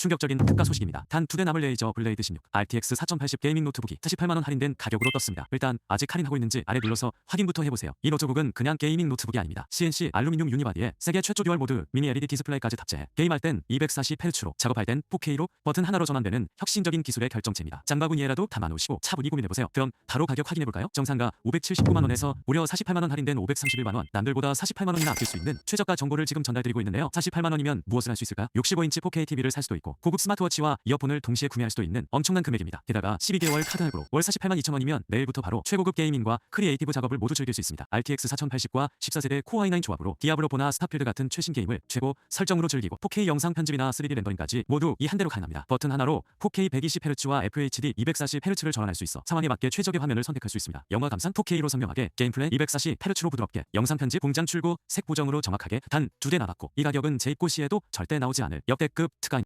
충격적인 특가 소식입니다. 단 두 대 남을 레이저 블레이드 16 RTX 4080 게이밍 노트북이 48만원 할인된 가격으로 떴습니다. 일단 아직 할인하고 있는지 아래 눌러서 확인부터 해보세요. 이 노트북은 그냥 게이밍 노트북이 아닙니다. CNC 알루미늄 유니바디에 세계 최초 듀얼 모드 미니 LED 디스플레이까지 탑재해 게임할 땐 240Hz로 작업할 땐 4K로 버튼 하나로 전환되는 혁신적인 기술의 결정체입니다. 장바구니에라도 담아놓으시고 차분히 고민해보세요. 그럼 바로 가격 확인해볼까요? 정상가 579만원에서 무려 48만원 할인된 531만원 남들보다 48만원이나 아낄 수 있는 최저가 정보를 지금 전달드리고 있는데요. 48만원이면 무엇을 할 수 있을까? 65인치 4K TV를 살 수도 있고 고급 스마트워치와 이어폰을 동시에 구매할 수도 있는 엄청난 금액입니다. 게다가 12개월 카드 할부로 월 48만 2천 원이면 내일부터 바로 최고급 게이밍과 크리에이티브 작업을 모두 즐길 수 있습니다. RTX 4080과 14세대 코어 i9 조합으로 디아블로포나 스타필드 같은 최신 게임을 최고 설정으로 즐기고 4K 영상 편집이나 3D 렌더링까지 모두 이 한 대로 가능합니다. 버튼 하나로 4K 120Hz와 FHD 240Hz를 전환할 수 있어 상황에 맞게 최적의 화면을 선택할 수 있습니다. 영화 감상 4K로 선명하게 게임 플랜 240Hz로 부드럽게 영상 편집 공장 출고 색 보정으로 정확하게 단 두 대 나갔고 이 가격은 재입고 시에도 절대 나오지 않을 역대급 특가